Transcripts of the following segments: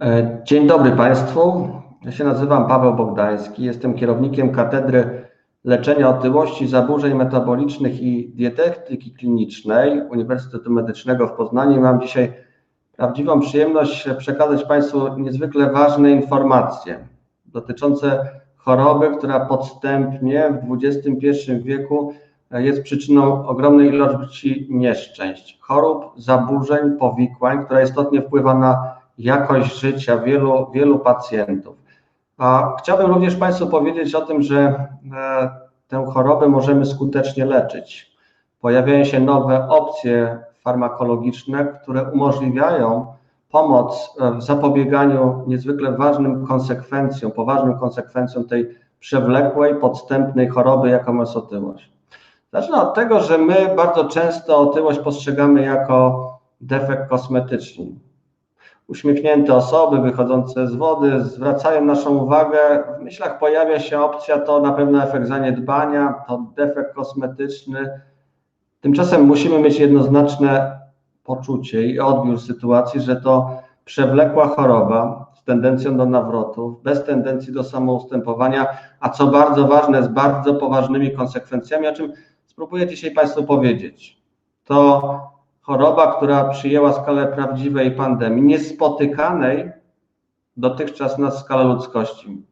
E, dzień dobry Państwu. Ja się nazywam Paweł Bogdański. Jestem kierownikiem Katedry Leczenia Otyłości, Zaburzeń Metabolicznych i Dietetyki Klinicznej Uniwersytetu Medycznego w Poznaniu. Mam dzisiaj prawdziwą przyjemność przekazać Państwu niezwykle ważne informacje dotyczące choroby, która podstępnie w XXI wieku jest przyczyną ogromnej ilości nieszczęść, chorób, zaburzeń, powikłań, która istotnie wpływa na jakość życia wielu, wielu pacjentów. A chciałbym również Państwu powiedzieć o tym, że e, tę chorobę możemy skutecznie leczyć. Pojawiają się nowe opcje farmakologiczne, które umożliwiają pomoc w zapobieganiu niezwykle ważnym konsekwencjom, poważnym konsekwencjom tej przewlekłej, podstępnej choroby, jaką jest otyłość. Zacznę od tego, że my bardzo często otyłość postrzegamy jako defekt kosmetyczny. Uśmiechnięte osoby wychodzące z wody zwracają naszą uwagę. W myślach pojawia się opcja, to na pewno efekt zaniedbania, to defekt kosmetyczny. Tymczasem musimy mieć jednoznaczne poczucie i odbiór sytuacji, że to przewlekła choroba z tendencją do nawrotów, bez tendencji do samoustępowania, a co bardzo ważne, z bardzo poważnymi konsekwencjami, o czym spróbuję dzisiaj Państwu powiedzieć. To choroba, która przyjęła skalę prawdziwej pandemii, niespotykanej dotychczas na skalę ludzkości.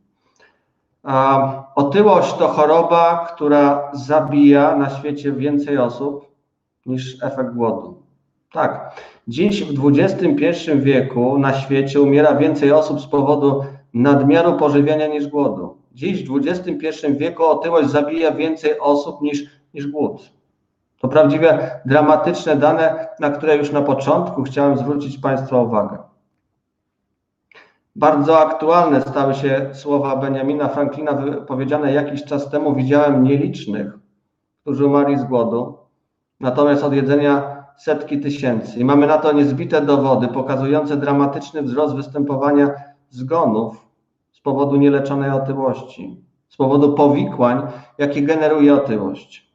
Otyłość to choroba, która zabija na świecie więcej osób niż efekt głodu. Tak, dziś w XXI wieku na świecie umiera więcej osób z powodu nadmiaru pożywiania niż głodu. Dziś w XXI wieku otyłość zabija więcej osób niż, niż głód. To prawdziwie dramatyczne dane, na które już na początku chciałem zwrócić Państwa uwagę. Bardzo aktualne stały się słowa Benjamina Franklina wypowiedziane jakiś czas temu. Widziałem nielicznych, którzy umarli z głodu, natomiast od jedzenia setki tysięcy. I mamy na to niezbite dowody pokazujące dramatyczny wzrost występowania zgonów z powodu nieleczonej otyłości, z powodu powikłań, jakie generuje otyłość.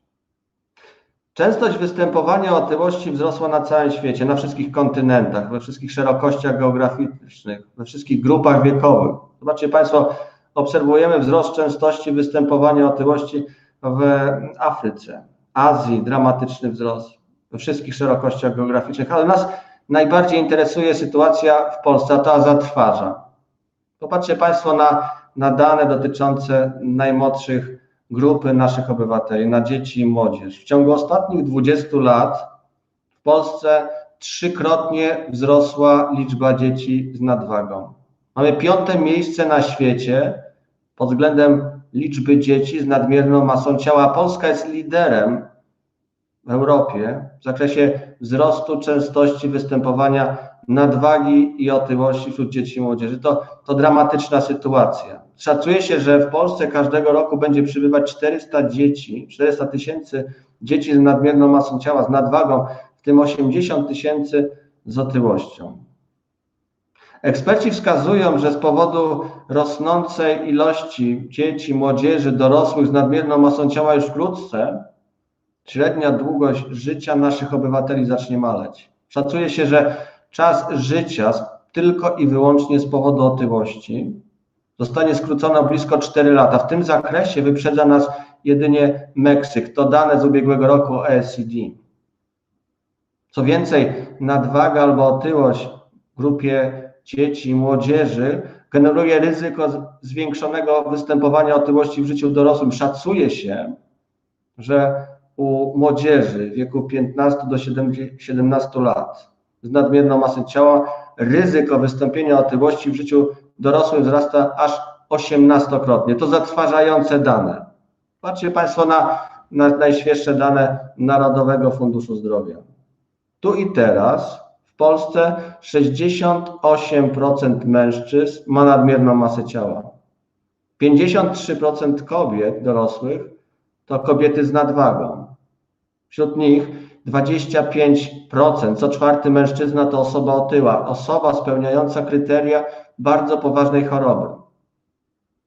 Częstość występowania otyłości wzrosła na całym świecie, na wszystkich kontynentach, we wszystkich szerokościach geograficznych, we wszystkich grupach wiekowych. Zobaczcie Państwo, obserwujemy wzrost częstości występowania otyłości w Afryce, Azji, dramatyczny wzrost we wszystkich szerokościach geograficznych, ale nas najbardziej interesuje sytuacja w Polsce, a ta zatrważa. Popatrzcie Państwo na, na dane dotyczące najmłodszych grupy naszych obywateli, na dzieci i młodzież. W ciągu ostatnich 20 lat w Polsce trzykrotnie wzrosła liczba dzieci z nadwagą. Mamy piąte miejsce na świecie pod względem liczby dzieci z nadmierną masą ciała. Polska jest liderem w Europie w zakresie wzrostu częstości występowania nadwagi i otyłości wśród dzieci i młodzieży. To, to dramatyczna sytuacja. Szacuje się, że w Polsce każdego roku będzie przybywać 400 dzieci, 400 tysięcy dzieci z nadmierną masą ciała, z nadwagą, w tym 80 tysięcy z otyłością. Eksperci wskazują, że z powodu rosnącej ilości dzieci, młodzieży, dorosłych z nadmierną masą ciała już wkrótce średnia długość życia naszych obywateli zacznie maleć. Szacuje się, że czas życia tylko i wyłącznie z powodu otyłości zostanie skrócony o blisko 4 lata. W tym zakresie wyprzedza nas jedynie Meksyk. To dane z ubiegłego roku OECD. Co więcej, nadwaga albo otyłość w grupie dzieci i młodzieży generuje ryzyko zwiększonego występowania otyłości w życiu dorosłym. Szacuje się, że u młodzieży w wieku 15 do 17 lat z nadmierną masą ciała ryzyko wystąpienia otyłości w życiu dorosłym wzrasta aż 18-krotnie. To zatrważające dane. Patrzcie Państwo na, na najświeższe dane Narodowego Funduszu Zdrowia. Tu i teraz w Polsce 68% mężczyzn ma nadmierną masę ciała. 53% kobiet dorosłych to kobiety z nadwagą. Wśród nich 25%, co czwarty mężczyzna to osoba otyła, osoba spełniająca kryteria bardzo poważnej choroby.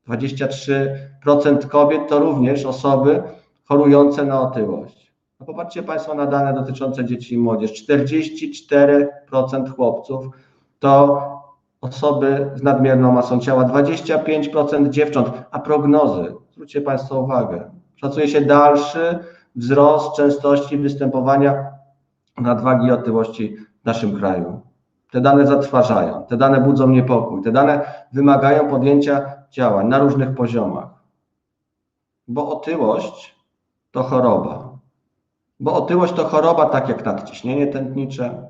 23% kobiet to również osoby chorujące na otyłość. No popatrzcie Państwo na dane dotyczące dzieci i młodzież. 44% chłopców to osoby z nadmierną masą ciała, 25% dziewcząt, a prognozy, zwróćcie Państwo uwagę, szacuje się dalszy wzrost częstości występowania nadwagi i otyłości w naszym kraju. Te dane zatrważają, te dane budzą niepokój, te dane wymagają podjęcia działań na różnych poziomach. Bo otyłość to choroba. Bo otyłość to choroba tak jak nadciśnienie tętnicze,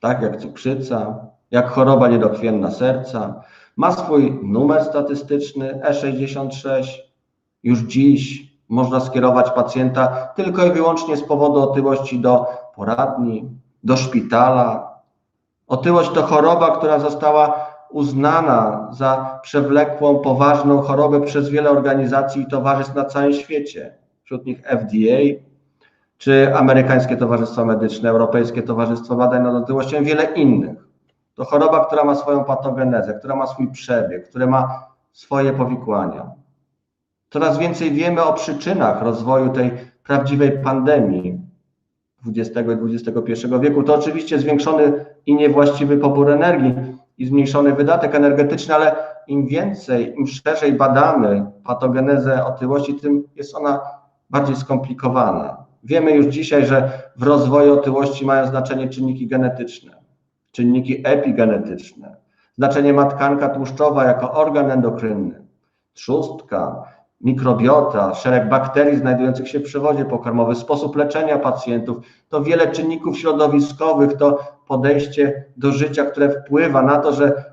tak jak cukrzyca, jak choroba niedokrwienna serca. Ma swój numer statystyczny E66. Już dziś można skierować pacjenta tylko i wyłącznie z powodu otyłości do poradni, do szpitala. Otyłość to choroba, która została uznana za przewlekłą, poważną chorobę przez wiele organizacji i towarzystw na całym świecie. Wśród nich FDA, czy Amerykańskie Towarzystwo Medyczne, Europejskie Towarzystwo Badań nad Otyłością i wiele innych. To choroba, która ma swoją patogenezę, która ma swój przebieg, która ma swoje powikłania. Coraz więcej wiemy o przyczynach rozwoju tej prawdziwej pandemii XX i XXI wieku. To oczywiście zwiększony i niewłaściwy pobór energii i zmniejszony wydatek energetyczny, ale im więcej, im szerzej badamy patogenezę otyłości, tym jest ona bardziej skomplikowana. Wiemy już dzisiaj, że w rozwoju otyłości mają znaczenie czynniki genetyczne, czynniki epigenetyczne, znaczenie matkanka tłuszczowa jako organ endokrynny, trzustka, mikrobiota, szereg bakterii znajdujących się w przewodzie pokarmowym, sposób leczenia pacjentów, to wiele czynników środowiskowych, to podejście do życia, które wpływa na to, że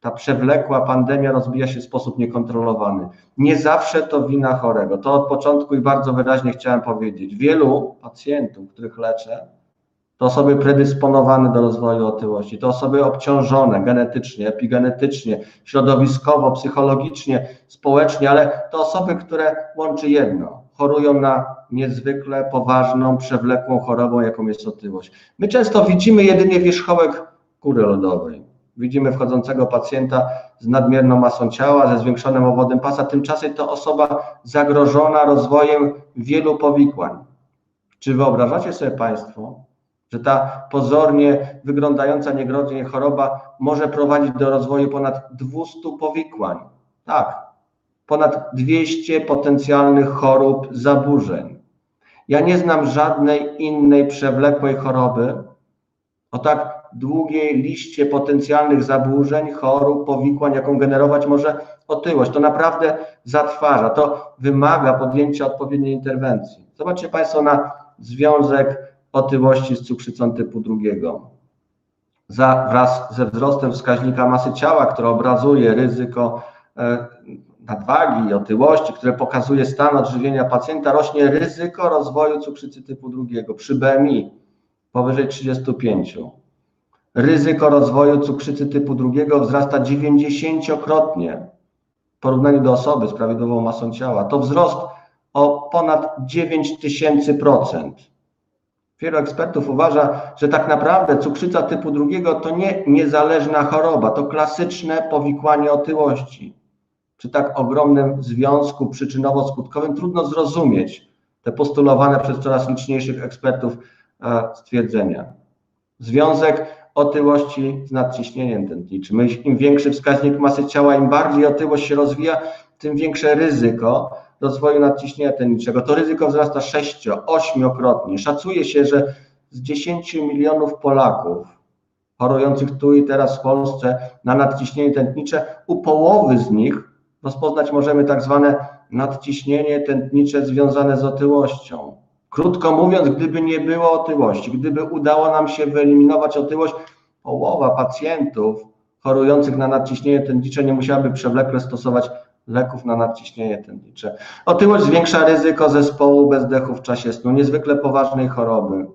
ta przewlekła pandemia rozwija się w sposób niekontrolowany. Nie zawsze to wina chorego. To od początku i bardzo wyraźnie chciałem powiedzieć. Wielu pacjentów, których leczę, to osoby predysponowane do rozwoju otyłości, to osoby obciążone genetycznie, epigenetycznie, środowiskowo, psychologicznie, społecznie, ale to osoby, które łączy jedno. Chorują na niezwykle poważną, przewlekłą chorobą, jaką jest otyłość. My często widzimy jedynie wierzchołek góry lodowej widzimy wchodzącego pacjenta z nadmierną masą ciała, ze zwiększonym obwodem pasa, tymczasem to osoba zagrożona rozwojem wielu powikłań. Czy wyobrażacie sobie Państwo, że ta pozornie wyglądająca niegroźnie choroba może prowadzić do rozwoju ponad 200 powikłań? Tak, ponad 200 potencjalnych chorób, zaburzeń. Ja nie znam żadnej innej przewlekłej choroby o tak długiej liście potencjalnych zaburzeń, chorób, powikłań, jaką generować może otyłość. To naprawdę zatrważa, to wymaga podjęcia odpowiedniej interwencji. Zobaczcie Państwo na związek otyłości z cukrzycą typu drugiego. Za, wraz ze wzrostem wskaźnika masy ciała, który obrazuje ryzyko e, nadwagi i otyłości, które pokazuje stan odżywienia pacjenta, rośnie ryzyko rozwoju cukrzycy typu drugiego przy BMI powyżej 35 ryzyko rozwoju cukrzycy typu drugiego wzrasta 90-krotnie w porównaniu do osoby z prawidłową masą ciała. To wzrost o ponad 9000%. Wielu ekspertów uważa, że tak naprawdę cukrzyca typu drugiego to nie niezależna choroba, to klasyczne powikłanie otyłości. Przy tak ogromnym związku przyczynowo-skutkowym trudno zrozumieć te postulowane przez coraz liczniejszych ekspertów e, stwierdzenia. Związek otyłości z nadciśnieniem tętniczym. Im większy wskaźnik masy ciała, im bardziej otyłość się rozwija, tym większe ryzyko rozwoju nadciśnienia tętniczego. To ryzyko wzrasta 6-8-krotnie. Szacuje się, że z 10 milionów Polaków chorujących tu i teraz w Polsce na nadciśnienie tętnicze, u połowy z nich rozpoznać możemy tak zwane nadciśnienie tętnicze związane z otyłością. Krótko mówiąc, gdyby nie było otyłości, gdyby udało nam się wyeliminować otyłość, połowa pacjentów chorujących na nadciśnienie tętnicze nie musiałaby przewlekle stosować leków na nadciśnienie tętnicze. Otyłość zwiększa ryzyko zespołu bezdechu w czasie snu, niezwykle poważnej choroby,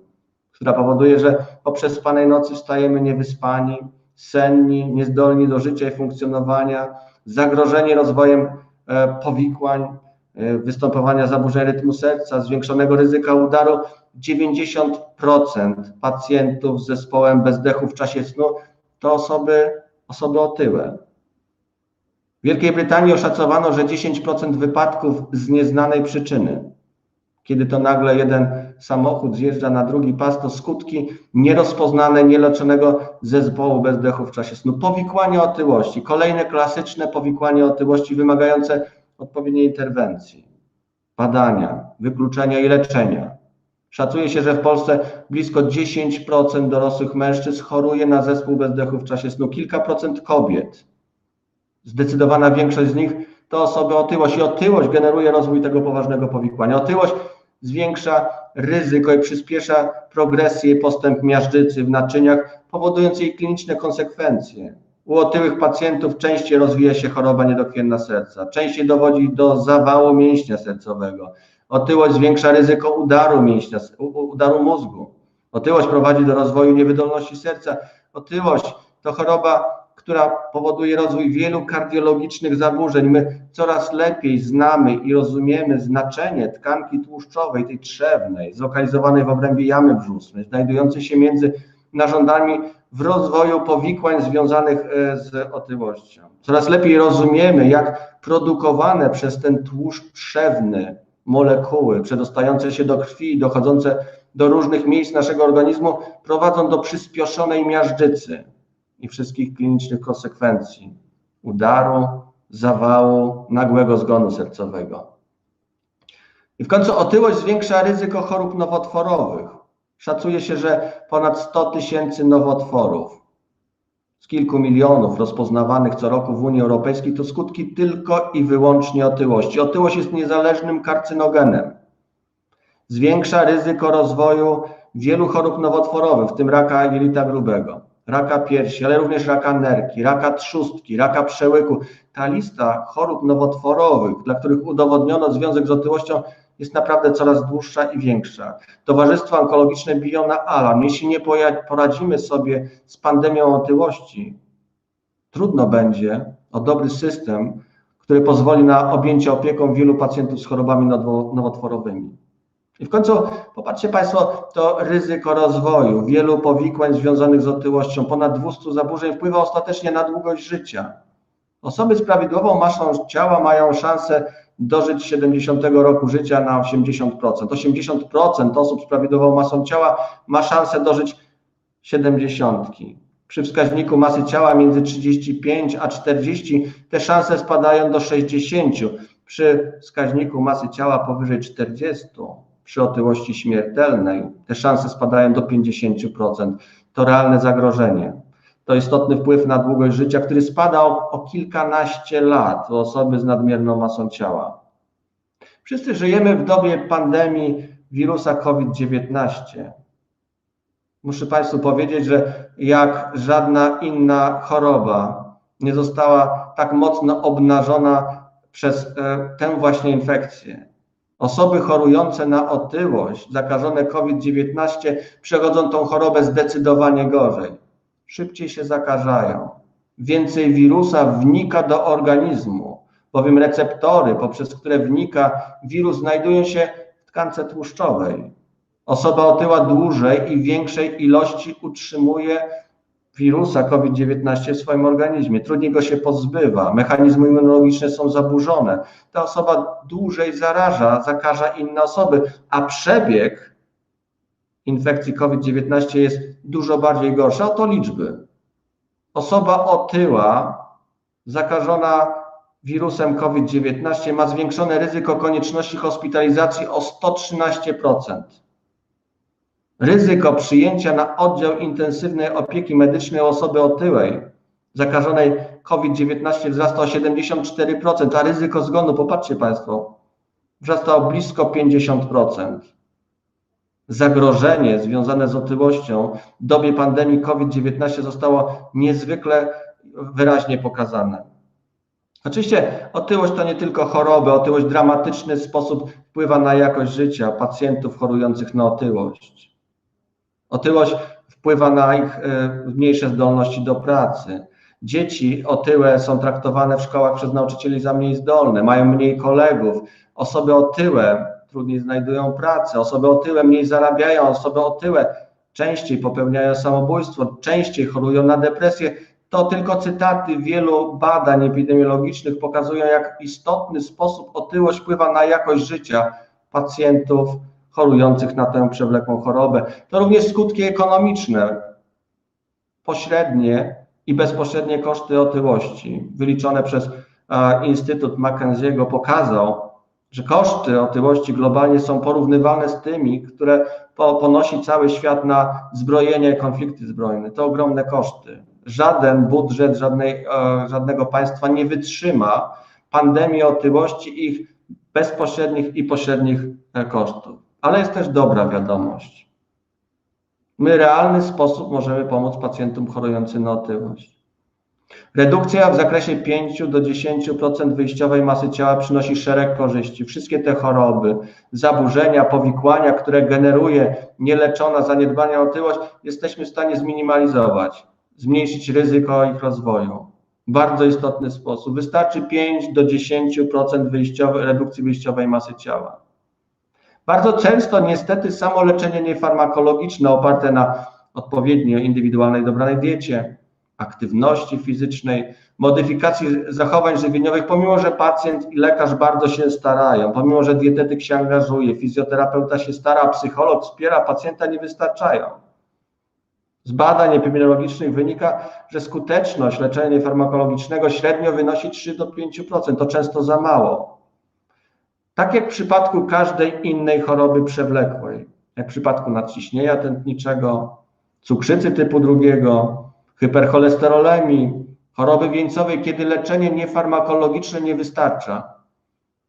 która powoduje, że po przespanej nocy wstajemy niewyspani, senni, niezdolni do życia i funkcjonowania, zagrożeni rozwojem e, powikłań, E, występowania zaburzeń rytmu serca, zwiększonego ryzyka udaru. 90% pacjentów z zespołem bezdechu w czasie snu to osoby, osoby otyłe. Wielkiej Brytanii oszacowano, że 10% wypadków z nieznanej przyczyny, kiedy to nagle jeden samochód zjeżdża na drugi pas, to skutki nierozpoznane, nieleczonego zespołu bezdechu w czasie snu. Powikłanie otyłości, kolejne klasyczne powikłanie otyłości wymagające odpowiedniej interwencji, badania, wykluczenia i leczenia. Szacuje się, że w Polsce blisko 10% dorosłych mężczyzn choruje na zespół bezdechu w czasie snu, kilka procent kobiet. Zdecydowana większość z nich to osoby otyłość i otyłość generuje rozwój tego poważnego powikłania. Otyłość zwiększa ryzyko i przyspiesza progresję i postęp miażdżycy w naczyniach, powodując jej kliniczne konsekwencje. U otyłych pacjentów częściej rozwija się choroba niedokrwienna serca, częściej dowodzi do zawału mięśnia sercowego. Otyłość zwiększa ryzyko udaru mięśnia, udaru mózgu. Otyłość prowadzi do rozwoju niewydolności serca. Otyłość to choroba która powoduje rozwój wielu kardiologicznych zaburzeń. My coraz lepiej znamy i rozumiemy znaczenie tkanki tłuszczowej, tej trzewnej, zlokalizowanej w obrębie jamy brzusznej, znajdującej się między narządami w rozwoju powikłań związanych e, z otyłością. Coraz lepiej rozumiemy, jak produkowane przez ten tłuszcz trzewny molekuły przedostające się do krwi i dochodzące do różnych miejsc naszego organizmu prowadzą do przyspieszonej miażdżycy i wszystkich klinicznych konsekwencji udaru, zawału, nagłego zgonu sercowego. I w końcu otyłość zwiększa ryzyko chorób nowotworowych. Szacuje się, że ponad 100 tysięcy nowotworów z kilku milionów rozpoznawanych co roku w Unii Europejskiej to skutki tylko i wyłącznie otyłości. Otyłość jest niezależnym karcynogenem. Zwiększa ryzyko rozwoju wielu chorób nowotworowych, w tym raka jelita grubego raka piersi, ale również raka nerki, raka trzustki, raka przełyku. Ta lista chorób nowotworowych, dla których udowodniono związek z otyłością, jest naprawdę coraz dłuższa i większa. Towarzystwo Onkologiczne biją na alarm. Jeśli nie poradzimy sobie z pandemią otyłości, trudno będzie o dobry system, który pozwoli na objęcie opieką wielu pacjentów z chorobami nowotworowymi. I w końcu popatrzcie Państwo, to ryzyko rozwoju, wielu powikłań związanych z otyłością, ponad 200 zaburzeń wpływa ostatecznie na długość życia. Osoby z prawidłową masą ciała mają szansę dożyć 70 roku życia na 80%. 80% osób z prawidłową masą ciała ma szansę dożyć 70. Przy wskaźniku masy ciała między 35 a 40 te szanse spadają do 60. Przy wskaźniku masy ciała powyżej 40 przy otyłości śmiertelnej te szanse spadają do 50%. To realne zagrożenie. To istotny wpływ na długość życia, który spadał o kilkanaście lat u osoby z nadmierną masą ciała. Wszyscy żyjemy w dobie pandemii wirusa COVID-19. Muszę Państwu powiedzieć, że jak żadna inna choroba nie została tak mocno obnażona przez e, tę właśnie infekcję. Osoby chorujące na otyłość, zakażone COVID-19, przechodzą tą chorobę zdecydowanie gorzej. Szybciej się zakażają. Więcej wirusa wnika do organizmu, bowiem receptory, poprzez które wnika wirus, znajdują się w tkance tłuszczowej. Osoba otyła dłużej i większej ilości utrzymuje wirusa COVID-19 w swoim organizmie. Trudniej go się pozbywa, mechanizmy immunologiczne są zaburzone. Ta osoba dłużej zaraża, zakaża inne osoby, a przebieg infekcji COVID-19 jest dużo bardziej gorszy. Oto liczby. Osoba otyła, zakażona wirusem COVID-19 ma zwiększone ryzyko konieczności hospitalizacji o 113%. Ryzyko przyjęcia na oddział intensywnej opieki medycznej osoby otyłej zakażonej COVID-19 wzrasta o 74%, a ryzyko zgonu, popatrzcie Państwo, wzrasta o blisko 50%. Zagrożenie związane z otyłością w dobie pandemii COVID-19 zostało niezwykle wyraźnie pokazane. Oczywiście otyłość to nie tylko choroba, otyłość w dramatyczny sposób wpływa na jakość życia pacjentów chorujących na otyłość. Otyłość wpływa na ich e, mniejsze zdolności do pracy. Dzieci otyłe są traktowane w szkołach przez nauczycieli za mniej zdolne, mają mniej kolegów. Osoby otyłe trudniej znajdują pracę, osoby otyłe mniej zarabiają, osoby otyłe częściej popełniają samobójstwo, częściej chorują na depresję. To tylko cytaty wielu badań epidemiologicznych pokazują, jak istotny sposób otyłość wpływa na jakość życia pacjentów chorujących na tę przewlekłą chorobę. To również skutki ekonomiczne, pośrednie i bezpośrednie koszty otyłości, wyliczone przez Instytut McKenzie'ego, pokazał, że koszty otyłości globalnie są porównywalne z tymi, które ponosi cały świat na zbrojenie, konflikty zbrojne. To ogromne koszty. Żaden budżet żadnej, e, żadnego państwa nie wytrzyma pandemii otyłości ich bezpośrednich i pośrednich e, kosztów. Ale jest też dobra wiadomość. My w realny sposób możemy pomóc pacjentom chorującym na otyłość. Redukcja w zakresie 5 do 10% wyjściowej masy ciała przynosi szereg korzyści. Wszystkie te choroby, zaburzenia, powikłania, które generuje nieleczona zaniedbania otyłość, jesteśmy w stanie zminimalizować, zmniejszyć ryzyko ich rozwoju. W bardzo istotny sposób. Wystarczy 5 do 10% wyjściowej, redukcji wyjściowej masy ciała. Bardzo często niestety samo leczenie niefarmakologiczne oparte na odpowiednio indywidualnej dobranej diecie, aktywności fizycznej, modyfikacji zachowań żywieniowych, pomimo że pacjent i lekarz bardzo się starają, pomimo że dietetyk się angażuje, fizjoterapeuta się stara, psycholog wspiera, pacjenta nie wystarczają. Z badań epidemiologicznych wynika, że skuteczność leczenia farmakologicznego średnio wynosi 3 do 5%. To często za mało. Tak jak w przypadku każdej innej choroby przewlekłej, jak w przypadku nadciśnienia tętniczego, cukrzycy typu drugiego, hypercholesterolemii, choroby wieńcowej, kiedy leczenie niefarmakologiczne nie wystarcza,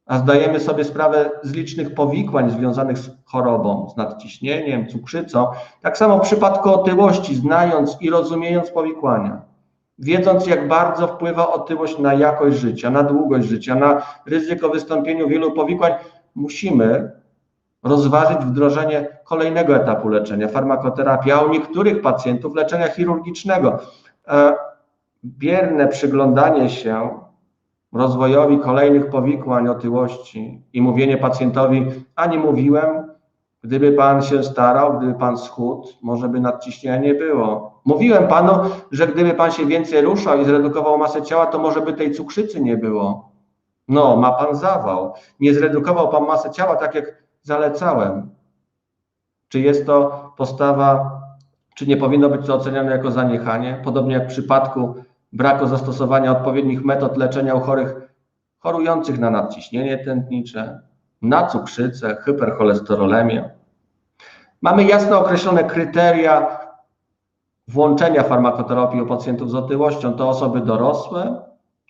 a zdajemy sobie sprawę z licznych powikłań związanych z chorobą, z nadciśnieniem, cukrzycą, tak samo w przypadku otyłości, znając i rozumiejąc powikłania, wiedząc jak bardzo wpływa otyłość na jakość życia, na długość życia, na ryzyko wystąpienia wielu powikłań, musimy rozważyć wdrożenie kolejnego etapu leczenia, farmakoterapii, a u niektórych pacjentów leczenia chirurgicznego. E, bierne przyglądanie się rozwojowi kolejnych powikłań otyłości i mówienie pacjentowi, a nie mówiłem, gdyby pan się starał, gdyby pan schudł, może by nadciśnienia nie było. Mówiłem panu, że gdyby pan się więcej ruszał i zredukował masę ciała, to może by tej cukrzycy nie było. No, ma pan zawał. Nie zredukował pan masę ciała tak jak zalecałem. Czy jest to postawa, czy nie powinno być to oceniane jako zaniechanie? Podobnie jak w przypadku braku zastosowania odpowiednich metod leczenia u chorych chorujących na nadciśnienie tętnicze, na cukrzycę, hypercholesterolemię. Mamy jasno określone kryteria włączenia farmakoterapii u pacjentów z otyłością. To osoby dorosłe,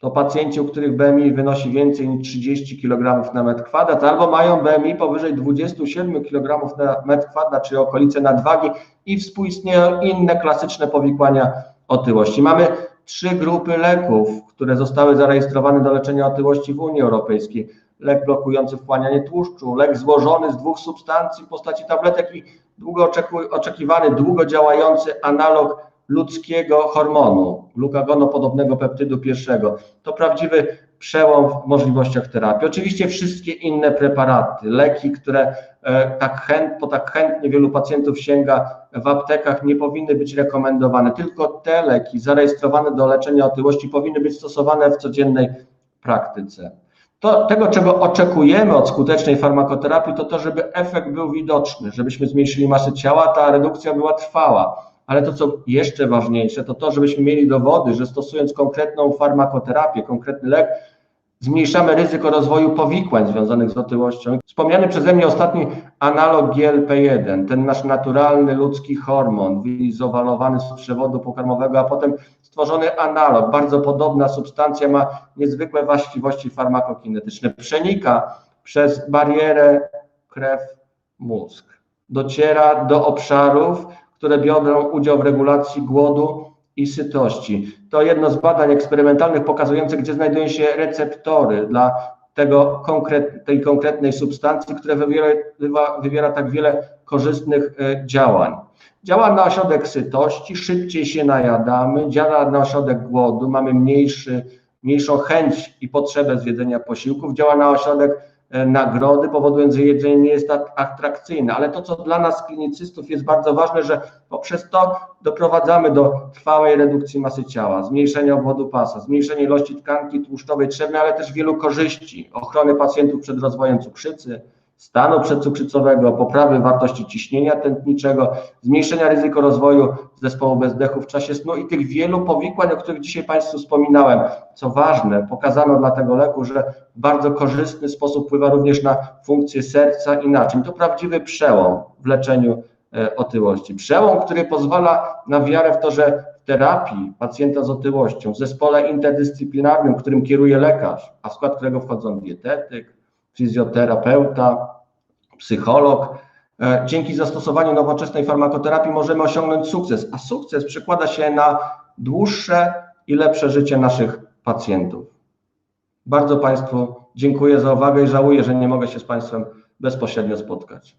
to pacjenci, u których BMI wynosi więcej niż 30 kg na metr kwadrat, albo mają BMI powyżej 27 kg na metr kwadrat, czyli okolice nadwagi i współistnieją inne klasyczne powikłania otyłości. Mamy trzy grupy leków, które zostały zarejestrowane do leczenia otyłości w Unii Europejskiej. Lek blokujący wchłanianie tłuszczu, lek złożony z dwóch substancji w postaci tabletek i długo oczekiwany, długo działający analog ludzkiego hormonu, glukagonopodobnego peptydu pierwszego. To prawdziwy przełom w możliwościach terapii. Oczywiście wszystkie inne preparaty, leki, które e, tak chęt, po tak chętnie wielu pacjentów sięga w aptekach, nie powinny być rekomendowane. Tylko te leki zarejestrowane do leczenia otyłości powinny być stosowane w codziennej praktyce. To, tego, czego oczekujemy od skutecznej farmakoterapii, to to, żeby efekt był widoczny, żebyśmy zmniejszyli masę ciała, ta redukcja była trwała ale to, co jeszcze ważniejsze, to to, żebyśmy mieli dowody, że stosując konkretną farmakoterapię, konkretny lek, zmniejszamy ryzyko rozwoju powikłań związanych z otyłością. Wspomniany przeze mnie ostatni analog GLP-1, ten nasz naturalny ludzki hormon, wyizolowany z przewodu pokarmowego, a potem stworzony analog, bardzo podobna substancja, ma niezwykłe właściwości farmakokinetyczne. Przenika przez barierę krew-mózg, dociera do obszarów, które biorą udział w regulacji głodu i sytości. To jedno z badań eksperymentalnych pokazujących, gdzie znajdują się receptory dla tego konkret, tej konkretnej substancji, które wywiera, wywiera tak wiele korzystnych e, działań. Działa na ośrodek sytości, szybciej się najadamy, działa na ośrodek głodu, mamy mniejszy, mniejszą chęć i potrzebę zjedzenia posiłków, działa na ośrodek E, nagrody, powodując, że jedzenie nie jest tak atrakcyjne. Ale to, co dla nas, klinicystów, jest bardzo ważne, że poprzez to doprowadzamy do trwałej redukcji masy ciała, zmniejszenia obwodu pasa, zmniejszenia ilości tkanki tłuszczowej trzewnej, ale też wielu korzyści, ochrony pacjentów przed rozwojem cukrzycy, stanu przedcukrzycowego, poprawy wartości ciśnienia tętniczego, zmniejszenia ryzyka rozwoju zespołu bezdechu w czasie snu i tych wielu powikłań, o których dzisiaj Państwu wspominałem. Co ważne, pokazano dla tego leku, że w bardzo korzystny sposób wpływa również na funkcję serca i naczyń. To prawdziwy przełom w leczeniu e, otyłości. Przełom, który pozwala na wiarę w to, że w terapii pacjenta z otyłością, w zespole interdyscyplinarnym, którym kieruje lekarz, a w skład którego wchodzą dietetyk, fizjoterapeuta, psycholog, e, dzięki zastosowaniu nowoczesnej farmakoterapii możemy osiągnąć sukces, a sukces przekłada się na dłuższe i lepsze życie naszych pacjentów. Bardzo Państwu dziękuję za uwagę i żałuję, że nie mogę się z Państwem bezpośrednio spotkać.